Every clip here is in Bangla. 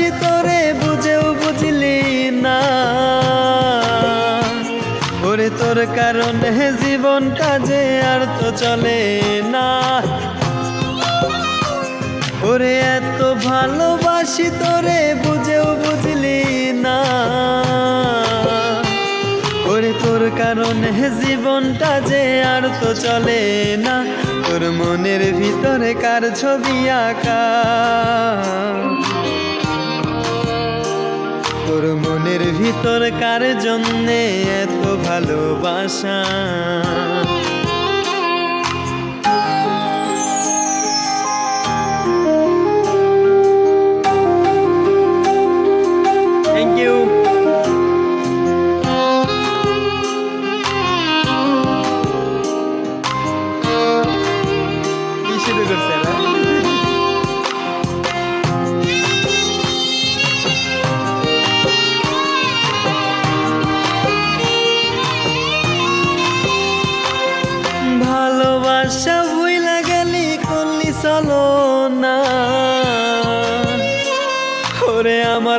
ভালোবাসি তোরে বুঝেও বুঝলি না। ওরে তোর কারণে জীবন কাজে আর তো চলে না। ওরে এত ভালোবাসি তোরে বুঝেও বুঝলি না। ওরে তোর কারণে জীবনটা যে আর তো চলে না। তোর মনের ভিতরে কার ছবি আঁকা? তোর মনের ভিতর কার জন্যে এত ভালোবাসা।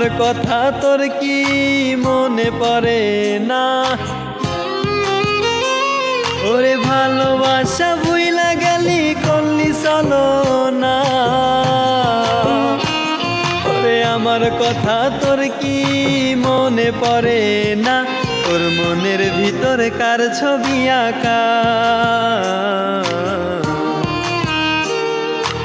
আমার কথা তোর কি মনে পড়ে না? ওরে ভালোবাসা বুইলা গেলি করলি চলো না। ওরে আমার কথা তোর কি মনে পড়ে না? তোর মনের ভিতরে কার ছবি আঁকা?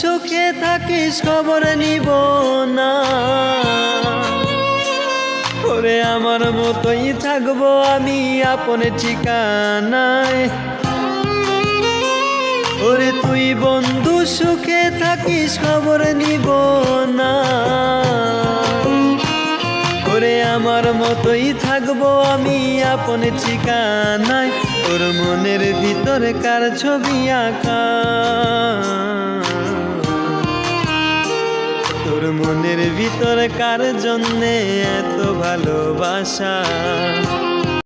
সুখে থাকিস, খবর নিব না। ওরে আমার মতোই থাকব আমি আপন ঠিকানায়। ওরে তুই বন্ধু, সুখে থাকিস, খবর নিব না। ওরে আমার মতোই থাকব আমি আপন ঠিকানায়। তোর মনের ভিতরে কার ছবি আঁকা। তোর মনের ভিতরকার জন্যে এত ভালোবাসা।